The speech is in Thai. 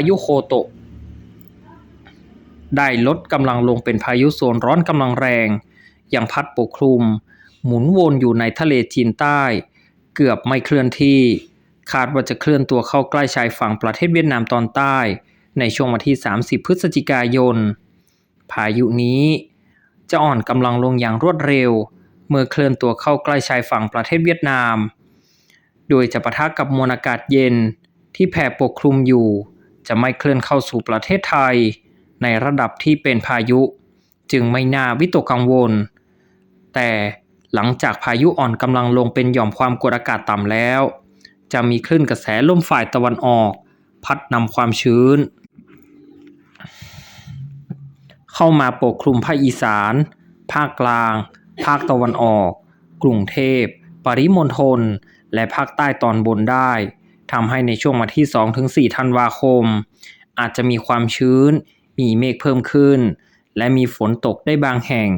พายุโคโตะ ได้ลดกำลังลงเป็นพายุโซนร้อนกำลังแรง ยังพัดปกคลุม หมุนวนอยู่ในทะเลจีนใต้ เกือบไม่เคลื่อนที่ คาดว่าจะเคลื่อนตัวเข้าใกล้ชายฝั่งประเทศเวียดนามตอนใต้ ในช่วงวันที่ 30 พฤศจิกายน พายุนี้จะอ่อนกำลังลงอย่างรวดเร็ว เมื่อเคลื่อนตัวเข้าใกล้ชายฝั่งประเทศเวียดนาม โดยจะปะทะกับมวลอากาศเย็นที่แผ่ปกคลุมอยู่ จะไม่เคลื่อนเข้าสู่ประเทศไทย ในระดับที่เป็นพายุ จึงไม่น่าวิตกกังวล แต่หลังจากพายุอ่อนกำลังลงเป็นหย่อมความกดอากาศต่ำแล้ว จะมีคลื่นกระแสลมฝ่ายตะวันออก พัดนำความชื้น เข้ามาปกคลุมภาคอีสาน ภาคกลาง ภาคตะวันออก กรุงเทพ ปริมณฑลและภาคใต้ตอนบนได้ ทำให้ในช่วงวันที่ 2-4 ธันวาคม อาจจะมีความชื้น มีเมฆเพิ่มขึ้น และมีฝนตกได้บางแห่ง